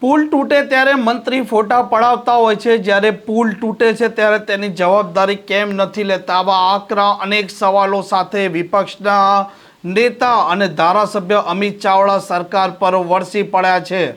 પુલ તૂટે ત્યારે મંત્રી ફોટા પડાવતા હોય છે. જ્યારે પુલ તૂટે છે ત્યારે તેની જવાબદારી કેમ નથી લેતા? આવા આકરા અનેક સવાલો સાથે વિપક્ષના નેતા અને ધારાસભ્ય અમિત ચાવડા સરકાર પર વરસી પડ્યા છે.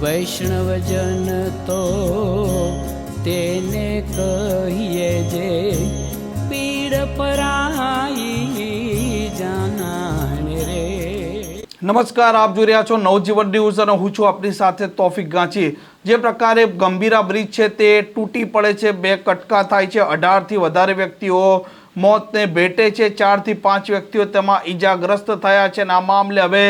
વૈષ્ણવજન તો તેને કહીએ જે પીડ પરાઈ નમસ્કાર, આપ જોઈ રહ્યા છો નવજીવન ન્યૂઝ અને હું છું આપની સાથે તોફિક ગાંચી. જે પ્રકારે ગંભીરા બ્રિજ છે તે તૂટી પડે છે, બે કટકા થાય છે, અઢારથી વધારે વ્યક્તિઓ મોતને ભેટે છે, ચારથી પાંચ વ્યક્તિઓ તેમાં ઈજાગ્રસ્ત થયા છે અને આ મામલે હવે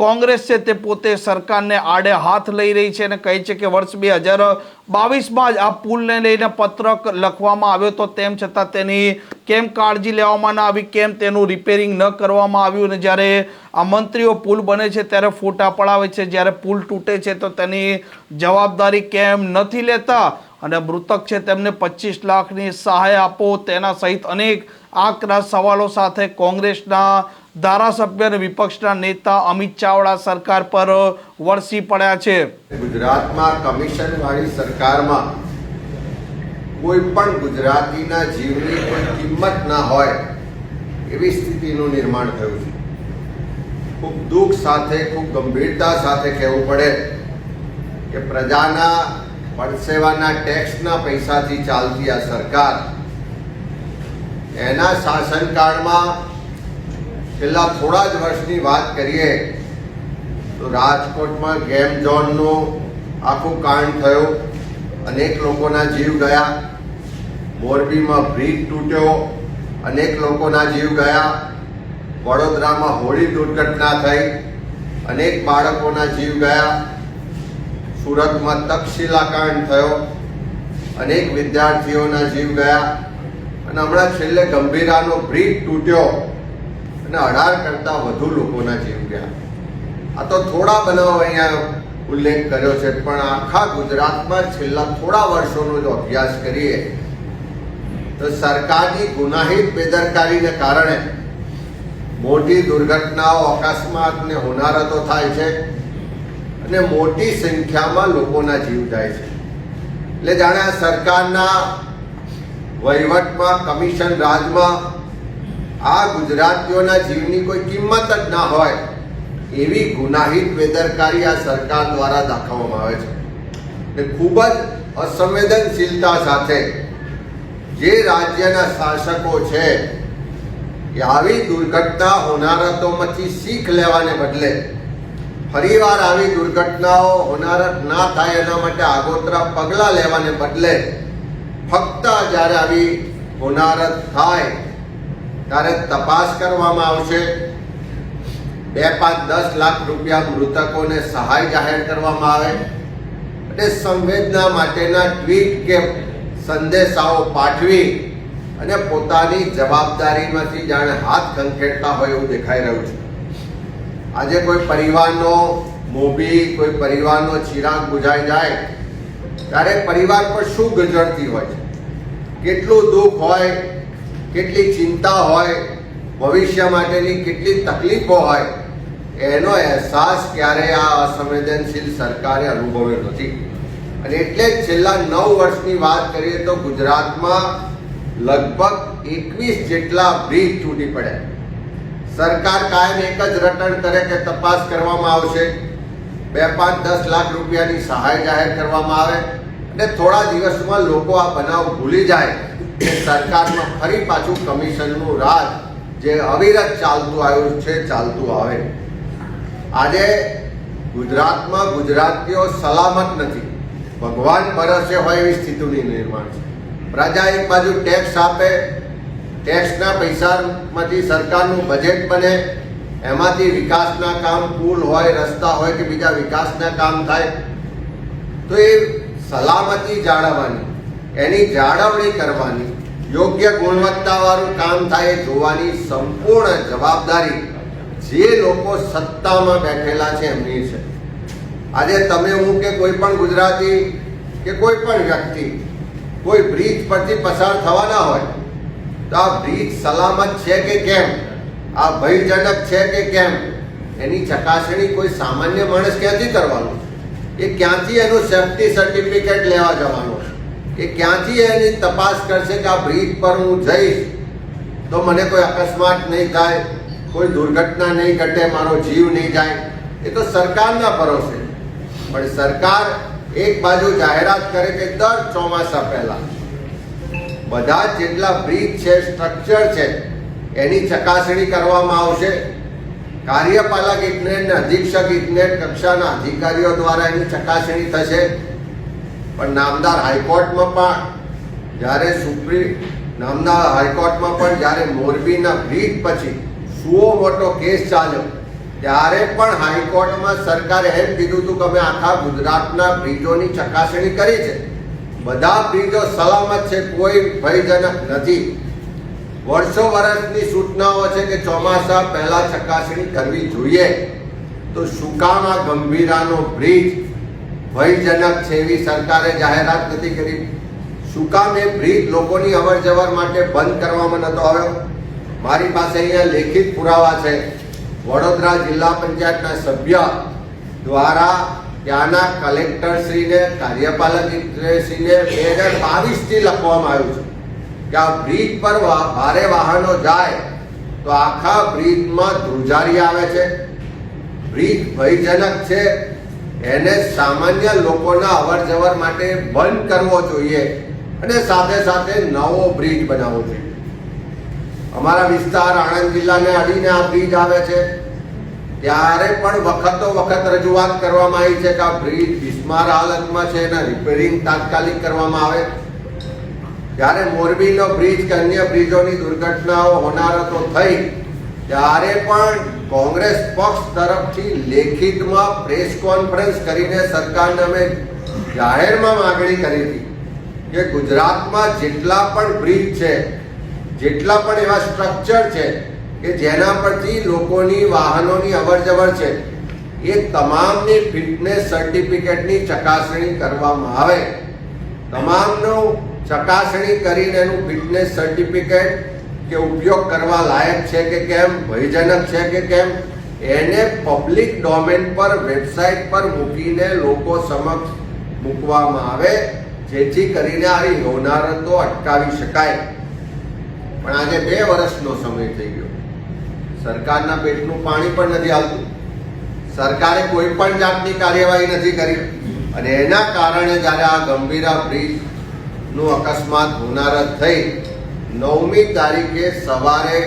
કોંગ્રેસ છે તે પોતે સરકારને આડે હાથ લઈ રહી છે અને કહે છે કે વર્ષ બે હજાર બાવીસમાં જ આ પુલને લઈને પત્રક લખવામાં આવ્યો તો તેમ છતાં તેની કેમ કાળજી લેવામાં ન આવી, કેમ તેનું રિપેરિંગ ન કરવામાં આવ્યું અને જ્યારે આ મંત્રીઓ પુલ બને છે ત્યારે ફોટા પડાવે છે, જ્યારે પુલ તૂટે છે તો તેની જવાબદારી કેમ નથી લેતા અને મૃતક છે તેમને પચીસ લાખની સહાય આપો તેના સહિત અનેક આકરા સવાલો સાથે કોંગ્રેસના ધારાસભ્ય અને વિપક્ષના નેતા અમિત ચાવડા સરકાર પર વરસી પડ્યા છે. ગુજરાતમાં કમિશન વાળી સરકારમાં કોઈ પણ ગુજરાતીના જીવની કોઈ કિંમત ના હોય એવી સ્થિતિનું નિર્માણ થયું છે. ખૂબ દુઃખ સાથે, ખૂબ ગંભીરતા સાથે કહેવું પડે કે પ્રજાના પરસેવાના ટેક્સના પૈસાથી ચાલતી આ સરકાર એના શાસનકાળમાં છેલ્લા થોડા જ વર્ષની વાત કરીએ, તો રાજકોટમાં ગેમ ઝોનનું આખું કાંડ થયું. અનેક લોકોના જીવ ગયા. મોરબીમાં બ્રિજ તૂટ્યો. અનેક લોકોના જીવ ગયા. વડોદરામાં હોળી દુર્ઘટના થઈ. અનેક બાળકોના જીવ ગયા. સુરતમાં તક્ષશિલા કાંડ થયો. અનેક વિદ્યાર્થીઓના જીવ ગયા. અને હમણાં છેલ્લે ગંભીરાનો બ્રિજ તૂટ્યો. અને અઢાર કરતા વધુ લોકોના જીવ ગયા. આ તો થોડા બનાવ અહીંયા ઉલ્લેખ કર્યો છે, પણ આખા ગુજરાતમાં છેલ્લા થોડા વર્ષોનો જો અભ્યાસ કરીએ, તો સરકારની ગુનાહિત બેદરકારીને કારણે મોટી દુર્ઘટનાઓ અકસ્માત ને હોનારતો થાય છે અને મોટી સંખ્યામાં લોકોના જીવ જાય છે. એટલે જાણે સરકારના વહીવટમાં, કમિશન રાજમાં આ ગુજરાતીઓના જીવની કોઈ કિંમત જ ના હોય, એવી ગુનાહિત બેદરકારી આ સરકાર દ્વારા દાખવવામાં આવે છે. ને ખૂબ જ અસંવેદનશીલતા સાથે જે રાજ્યના શાસકો છે, એ આવી દુર્ઘટના હોનારતોમાંથી શીખ લેવાને બદલે ફરીવાર આવી દુર્ઘટનાઓ હોનારત ના થાય એના માટે આગોતરા પગલાં લેવાને બદલે ફક્ત જ્યારે આવી હોનારત થાય ત્યારે તપાસ કરવામાં આવશે. બે પાંચ દસ લાખ રૂપિયા મૃતકોને સહાય જાહેર કરવામાં આવે. અને સંવેદના માટેના ટ્વીટ કે સંદેશાઓ પાઠવી અને પોતાની જવાબદારીમાંથી જાણે હાથ ખંખેરતા હોય એવું દેખાઈ રહ્યું છે. આજે કોઈ પરિવારનો મોભી, કોઈ પરિવારનો ચિરાગ બુઝાઈ જાય, ત્યારે પરિવાર પર શું ગુજરતી હોય છે? કેટલું દુઃખ હોય? કેટલી ચિંતા હોય, ભવિષ્ય માટેની કેટલી તકલીફો હોય, એનો અહેસાસ ક્યારે આ અસંવેદનશીલ સરકારે અનુભવ્યો નથી. અને એટલે જ છેલ્લા નવ વર્ષની વાત કરીએ તો ગુજરાતમાં લગભગ એકવીસ જેટલા બ્રિજ તૂટી પડ્યા. સરકાર કાયમ એક જ રટણ કરે કે તપાસ કરવામાં આવશે. બે પાંચ દસ લાખ રૂપિયાની સહાય જાહેર કરવામાં આવે. અને થોડા દિવસમાં લોકો આ બનાવ ભૂલી જાય. સરકારમાં ફરી પાછું કમિશનનું રાજ જે અવિરત ચાલતું આવ્યું છે, ચાલતું આવે. આજે ગુજરાતમાં ગુજરાતીઓ સલામત નથી. ભગવાન પરસે હોય એવી સ્થિતિનું નિર્માણ છે. પ્રજા એક બાજુ ટેક્સ આપે ટેક્સના પૈસામાંથી સરકારનું બજેટ બને, એમાંથી વિકાસના કામ પુલ હોય, રસ્તા હોય કે બીજા વિકાસના કામ થાય, તો એ સલામતી જાળવવાની, એની જાળવણી કરવાની યોગ્ય ગુણવત્તાવાળું કામ થાય જોવાની સંપૂર્ણ જવાબદારી જે લોકો સત્તામાં બેઠેલા છે એમની છે. આજે તમે હું કે કોઈ પણ ગુજરાતી કે કોઈ પણ વ્યક્તિ કોઈ બ્રિજ પરથી પસાર થવાના હોય, તો આ બ્રિજ સલામત છે કે કેમ? આ ભયજનક છે કે કેમ? એની ચકાસણી કોઈ સામાન્ય માણસ ક્યાંથી કરવાનો? એ ક્યાંથી એનું સેફ્ટી સર્ટિફિકેટ લેવા જવાનો? એ ક્યાંથી એની તપાસ કરશે કે આ બ્રિજ પર હું જઈશ? તો મને કોઈ અકસ્માત નહીં થાય, કોઈ દુર્ઘટના નહીં ઘટે, મારો જીવ નહીં જાય. એ તો સરકારના ભરોસે. પણ સરકાર એક બાજુ જાહેરાત કરે કે દર ચોમાસા પહેલા બધા જેટલા બ્રિજ છે સ્ટ્રક્ચર છે, એની ચકાસણી કરવામાં આવશે. કાર્યપાલક ઇજનેર અધિક્ષક ઇજનેર કક્ષાના અધિકારીઓ દ્વારા એની ચકાસણી થશે. પણ નામદાર હાઈકોર્ટમાં પણ જ્યારે સુપ્રીમ નામદાર હાઈકોર્ટમાં પણ જ્યારે મોરબીના બ્રિજ પછી સુઓ મોટો કેસ ચાલ્યો, ત્યારે પણ હાઈકોર્ટમાં સરકારે એમ કીધું હતું કે અમે આખા ગુજરાતના બ્રિજોની ચકાસણી કરી છે. બધા બ્રિજો સલામત છે, કોઈ ભયજનક નથી. વર્ષો વર્ષની સૂચનાઓ છે કે ચોમાસા પહેલા ચકાસણી કરવી જોઈએ. તો સુકામાં ગંભીરાનો બ્રિજ ભયજનક છે એવી સરકારે જાહેરાત નથી કરી. શું કામ એ બ્રિજ લોકોની અવર જવર માટે બંધ કરવામાં નતો આવ્યો? મારી પાસે અહીંયા લેખિત પુરાવા છે. વડોદરા જિલ્લા પંચાયતના સભ્ય દ્વારા ત્યાંના કલેક્ટરશ્રીને, કાર્યપાલકશ્રીને બે હજાર બાવીસથી લખવામાં આવ્યું છે કે આ બ્રિજ પર ભારે વાહનો જાય તો આખા બ્રિજમાં ધ્રુજારી આવે છે. બ્રિજ ભયજનક છે. એને સામાન્ય લોકોના અવર જવર માટે બંધ કરવો જોઈએ અને સાથે સાથે નવો બ્રિજ બનાવવો જોઈએ. અમારા વિસ્તાર આણંદ જિલ્લાને અડીને આ બ્રિજ આવે છે. ત્યારે પણ વખતો વખત રજૂઆત કરવામાં આવી છે કે આ બ્રિજ બિસ્માર હાલતમાં છે એના રિપેરિંગ તાત્કાલિક કરવામાં આવે. જ્યારે મોરબીનો બ્રિજ કે અન્ય બ્રિજોની દુર્ઘટનાઓ હોનારતો થઈ ત્યારે પણ કોંગ્રેસ પક્ષ તરફથી લેખિતમાં પ્રેસ કોન્ફરન્સ કરીને સરકારને અમે જાહેરમાં માગણી કરી હતી કે ગુજરાતમાં જેટલા પણ બ્રિજ છે, જેટલા પણ એવા સ્ટ્રક્ચર છે કે જેના પરથી લોકોની વાહનોની અવરજવર છે, એ તમામની ફિટનેસ સર્ટિફિકેટની ચકાસણી કરવામાં આવે. તમામનું ચકાસણી કરીને એનું ફિટનેસ સર્ટિફિકેટ કે ઉપયોગ કરવા લાયક છે કે કેમ, ભયજનક છે કે કેમ, એને પબ્લિક ડોમેન પર વેબસાઇટ પર મૂકીને લોકો સમક્ષ મૂકવામાં આવે, જેથી કરીને આવી હોનારતો અટકાવી શકાય. પણ આજે બે વર્ષનો સમય થઈ ગયો. સરકારના પેટનું પાણી પણ નથી આવતું સરકારે કોઈ પણ જાતની કાર્યવાહી નથી કરી. અને એના કારણે જ્યારે આ ગંભીરા બ્રિજનું અકસ્માત હોનારત થઈ નવમી તારીખે સવારે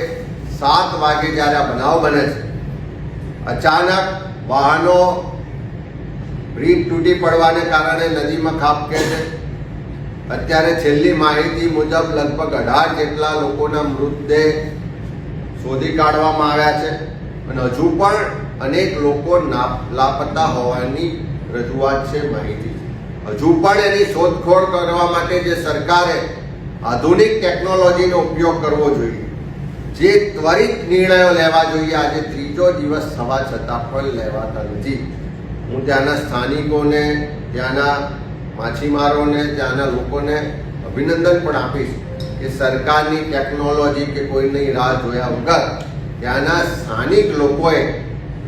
સાત વાગે જ્યારે આ બનાવ બને છે, અચાનક વાહનો બ્રિજ તૂટી પડવાને કારણે નદીમાં ખાબકે છે. અત્યારે છેલ્લી માહિતી મુજબ લગભગ અઢાર જેટલા લોકોના મૃતદેહ શોધી કાઢવામાં આવ્યા છે અને હજુ પણ અનેક લોકો લાપતા હોવાની રજૂઆત છે માહિતી. હજુ પણ એની શોધખોળ કરવા માટે જે સરકારે આધુનિક ટેકનોલોજીનો ઉપયોગ કરવો જોઈએ. જે ત્વરિત નિર્ણયો લેવા જોઈએ, આજે ત્રીજો દિવસ થવા છતાં પણ લેવાતા નથી. હું ત્યાંના સ્થાનિકોને, ત્યાંના માછીમારોને, ત્યાંના લોકોને અભિનંદન પણ આપીશ કે સરકારની ટેકનોલોજી કે કોઈની રાહ જોયા વગર ત્યાંના સ્થાનિક લોકોએ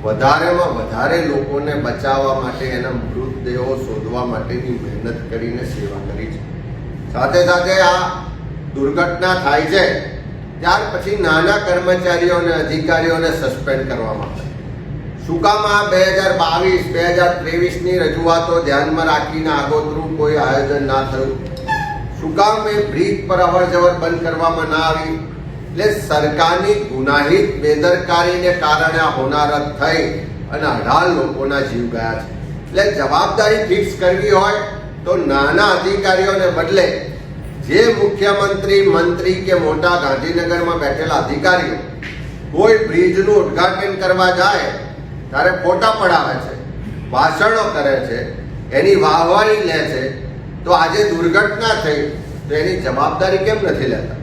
વધારેમાં વધારે લોકોને બચાવવા માટે એના મૃતદેહો શોધવા માટેની મહેનત કરીને સેવા કરી છે. સાથે સાથે આ દુર્ઘટના થાય છે, ત્યાર પછી નાના કર્મચારીઓ અને અધિકારીઓને સસ્પેન્ડ કરવામાં આવે. શું કામ આ બે હજાર બાવીસ, બે હજાર ત્રેવીસની રજૂઆતો ધ્યાનમાં રાખીને આગોતરું કોઈ આયોજન ના થયું. શું કામ એ બ્રિજ પર અવર જવર બંધ કરવામાં ના આવી, એટલે સરકારની ગુનાહિત બેદરકારીને કારણે હોનારત થઈ અને અઢાર લોકોના જીવ ગયા છે. એટલે જવાબદારી ફિક્સ કરવી હોય તો નાના અધિકારીઓને બદલે જે મુખ્યમંત્રી, મંત્રી કે મોટા ગાંધીનગરમાં બેઠેલા અધિકારીઓ કોઈ બ્રિજનું ઉદ્ઘાટન કરવા જાય, ત્યારે ફોટા પડાવે છે, ભાષણો કરે છે, એની વાહવાહી લે છે, તો આજે દુર્ઘટના થઈ, તો એની જવાબદારી કેમ નથી લેતા?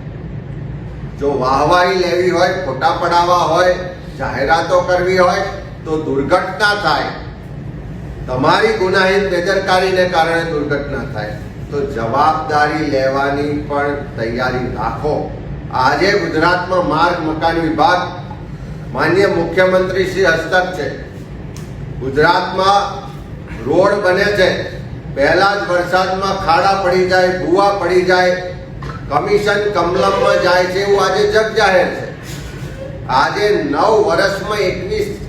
જો વાહવાહી લેવી હોય, ફોટા પડાવવા હોય, જાહેરાતો કરવી હોય, તો દુર્ઘટના થાય. તમારી ગુનાહિત બેદરકારીને કારણે દુર્ઘટના થાય. તો જવાબદારી લેવાની પણ તૈયારી રાખો. આજે ગુજરાતમાં માર્ગ, મકાન વિભાગ માન્ય મુખ્યમંત્રી શ્રી હસ્તક છે. ગુજરાતમાં રોડ બને છે. પહેલા જ વરસાદમાં ખાડા પડી જાય, ભૂવા પડી જાય, કમિશન કમલમમાં જાય છે એવું આજે જગ જાહેર છે. આજે નવ વર્ષમાં એકવીસ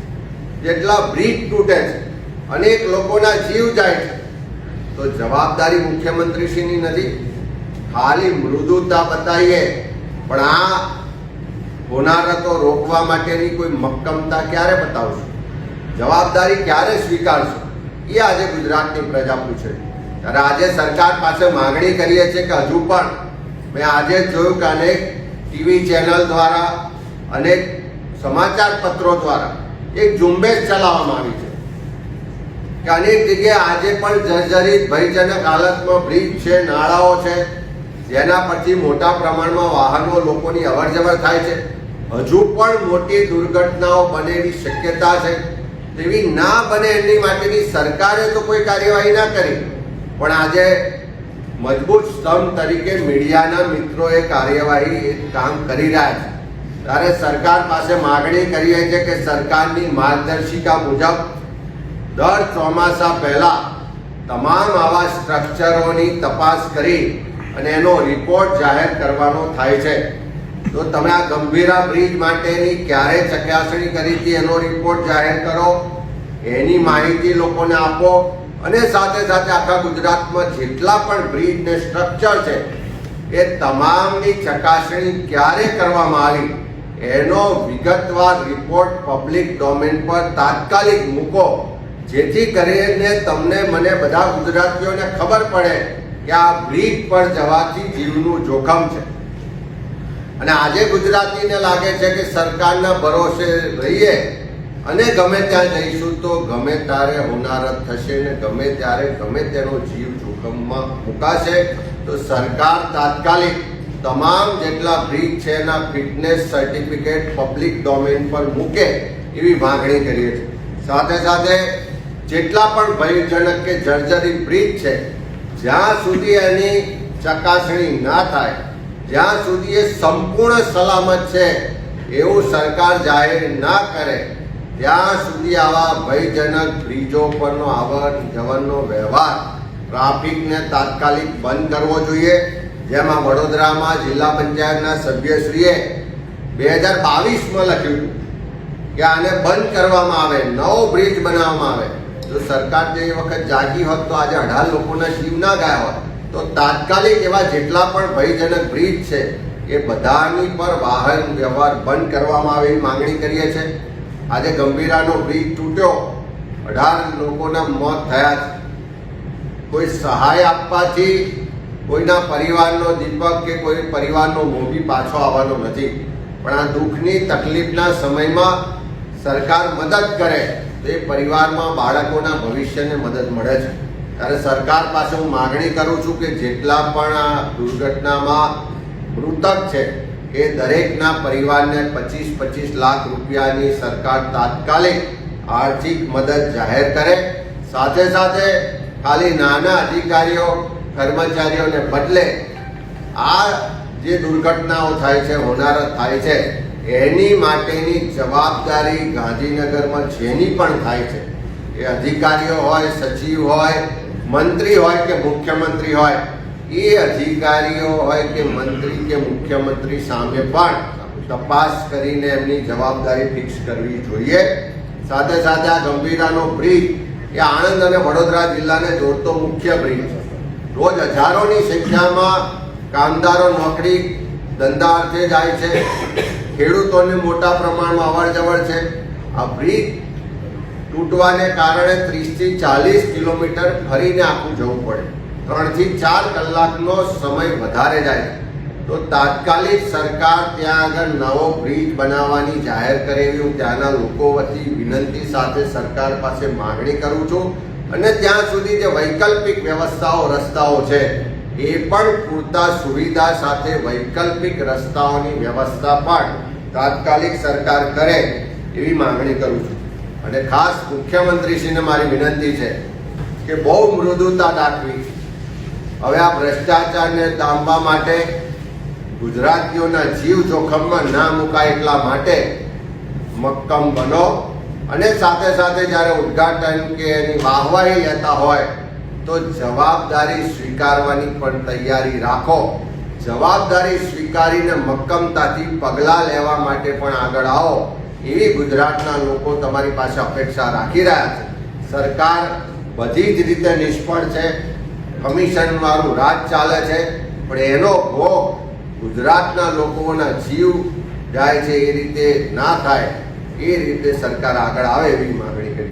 જેટલા બ્રિજ તૂટે છે. અનેક લોકોના જીવ જાય છે. તો જવાબદારી મુખ્યમંત્રીશ્રીની નથી. ખાલી મૃદુતા બતાવીએ. પણ આ હોનારતો રોકવા માટેની કોઈ મક્કમતા ક્યારે બતાવશો? જવાબદારી ક્યારે સ્વીકારશો? એ આજે ગુજરાતની પ્રજા પૂછે. ત્યારે આજે સરકાર પાસે માંગણી કરીએ છીએ કે હજુ પણ મેં આજે જોયું કે અનેક ટીવી ચેનલ દ્વારા, અનેક સમાચાર પત્રો દ્વારા એક ઝુંબેશ ચલાવવામાં આવી છે. કે અનેક જગ્યાએ આજે પણ જર્જરિત ભયજનક હાલતમાં બ્રિજ છે, નાળાઓ છે. જેના પરથી મોટા પ્રમાણમાં વાહનો લોકોની અવરજવર થાય છે. હજુ પણ મોટી દુર્ઘટનાઓ બને એવી શક્યતા છે. તેવી ના બને એની માટેની સરકારે તો કોઈ કાર્યવાહી ના કરી. પણ આજે મજબૂત સ્તંભ તરીકે મીડિયાના મિત્રોએ કાર્યવાહી કામ કરી રહ્યા છે. ત્યારે સરકાર પાસે માગણી કરીએ છીએ કે સરકારની માર્ગદર્શિકા મુજબ દર ચોમાસા પહેલા તમામ આવા સ્ટ્રક્ચરોની તપાસ કરી અને એનો રિપોર્ટ જાહેર કરવાનો થાય છે. તો તમે આ ગંભીરા બ્રિજ માટેની ક્યારે ચકાસણી કરી હતી એનો રિપોર્ટ જાહેર કરો, એની માહિતી લોકોને આપો અને સાથે સાથે આખા ગુજરાતમાં જેટલા પણ બ્રિજ ને સ્ટ્રક્ચર છે, એ તમામની ચકાસણી ક્યારે કરવામાં આવી, એનો વિગતવાર રિપોર્ટ પબ્લિક ડોમેન પર તાત્કાલિક મૂકો જેથી કરીને તમને મને બધા ગુજરાતીઓને ખબર પડે કે આ બ્રિજ પર જવાથી જીવનું જોખમ છે. અને આજે ગુજરાતીને લાગે છે કે સરકારના ભરોસે રહીએ અને ગમે ત્યાં જઈશું તો ગમે ત્યારે હોનારત થશે ને ગમે ત્યારે ગમે તેનો જીવ જોખમમાં મુકાશે, તો સરકાર તાત્કાલિક તમામ જેટલા બ્રિજ છે એના ફિટનેસ સર્ટિફિકેટ પબ્લિક ડોમેન પર મૂકે એવી માંગણી કરીએ છીએ. સાથે સાથે જેટલા પણ ભયજનક કે જર્જરી બ્રિજ છે, જ્યાં સુધી એની ચકાસણી ના થાય, જ્યાં સુધી એ સંપૂર્ણ સલામત છે, એવું સરકાર જાહેર ના કરે, ત્યાં સુધી આવા ભયજનક બ્રિજો પરનો આવન જવનનો વ્યવહાર, ટ્રાફિકને તાત્કાલિક બંધ કરવો જોઈએ. જેમાં વડોદરામાં જિલ્લા પંચાયતના સભ્યશ્રીએ બે હજાર બાવીસમાં લખ્યું કે આને બંધ કરવામાં આવે, નવો બ્રિજ બનાવવામાં આવે. જો સરકાર જે વખત જાગી હોત તો આજે અઢાર લોકોના જીવ ના ગયા હોત, તો તાત્કાલિક એવા જેટલા પણ ભયજનક બ્રિજ છે, એ બધાની પર વાહન વ્યવહાર બંધ કરવામાં આવે એવી માંગણી કરીએ છીએ. આજે ગંભીરાનો બ્રિજ તૂટ્યો, અઢાર લોકોના મોત થયા છે. કોઈ સહાય આપવાથી કોઈના પરિવારનો દીપક કે કોઈ પરિવારનો મોભી પાછો આવવાનો નથી. પણ આ દુઃખની તકલીફના સમયમાં સરકાર મદદ કરે. તો પરિવારમાં બાળકોના ભવિષ્યને મદદ મળે છે. ત્યારે સરકાર પાસે હું માગણી કરું છું કે જેટલા પણ આ દુર્ઘટનામાં મૃતક છે, એ દરેકના પરિવારને પચીસ પચીસ લાખ રૂપિયાની સરકાર તાત્કાલિક આર્થિક મદદ જાહેર કરે. સાથે સાથે ખાલી નાના અધિકારીઓ, કર્મચારીઓને બદલે આ જે દુર્ઘટનાઓ થાય છે, હોનારત થાય છે એની માટેની જવાબદારી ગાંધીનગરમાં જેની પણ થાય છે, એ અધિકારીઓ હોય, સચિવ હોય, મંત્રી હોય કે મુખ્યમંત્રી હોય, એ અધિકારીઓ હોય કે મંત્રી કે મુખ્યમંત્રી સામે પણ તપાસ કરીને એમની જવાબદારી ફિક્સ કરવી જોઈએ. સાથે સાથે આ ગંભીરાનો બ્રિજ એ આણંદ અને વડોદરા જિલ્લાને જોડતો મુખ્ય બ્રિજ છે. રોજ હજારોની સંખ્યામાં કામદારો નોકરી ધંધા અર્થે જાય છે. ખેડૂતોને મોટા પ્રમાણમાં અવર જવર છે. આ બ્રિજ તૂટવાને કારણે ત્રીસથી ચાલીસ કિલોમીટર ફરીને આખું જવું પડે. ત્રણથી ચાર કલાકનો સમય વધારે જાય. તો તાત્કાલિક સરકાર ત્યાં આગળ નવો બ્રિજ બનાવવાની જાહેર કરે એવી હું ત્યાંના લોકો વતી વિનંતી સાથે સરકાર પાસે માગણી કરું છું. અને ત્યાં સુધી જે વૈકલ્પિક વ્યવસ્થાઓ, રસ્તાઓ છે એ પણ પૂરતા સુવિધા સાથે વૈકલ્પિક રસ્તાઓની વ્યવસ્થા પણ તાત્કાલિક સરકાર કરે એવી માગણી કરું છું. અને ખાસ મુખ્યમંત્રીશ્રીને મારી વિનંતી છે કે બહુ મૃદુતા દાખવી. હવે આ ભ્રષ્ટાચારને ડામવા માટે ગુજરાતીઓના જીવ જોખમમાં ના મુકાય એટલા માટે મક્કમ બનો. અને સાથે સાથે જ્યારે ઉદ્ઘાટન કે એની વાહવાહી લેતા હોય તો જવાબદારી સ્વીકારવાની પણ તૈયારી રાખો. જવાબદારી સ્વીકારીને મક્કમતાથી પગલાં લેવા માટે પણ આગળ આવો. એવી ગુજરાતના લોકો તમારી પાસે અપેક્ષા રાખી રહ્યા છે. સરકાર બધી જ રીતે નિષ્ફળ છે. કમિશન વાળું રાજ ચાલે છે. પણ એનો ભોગ ગુજરાતના લોકોના જીવ જાય છે એ રીતે ના થાય. એ રીતે સરકાર આગળ આવે એવી માગણી કરી.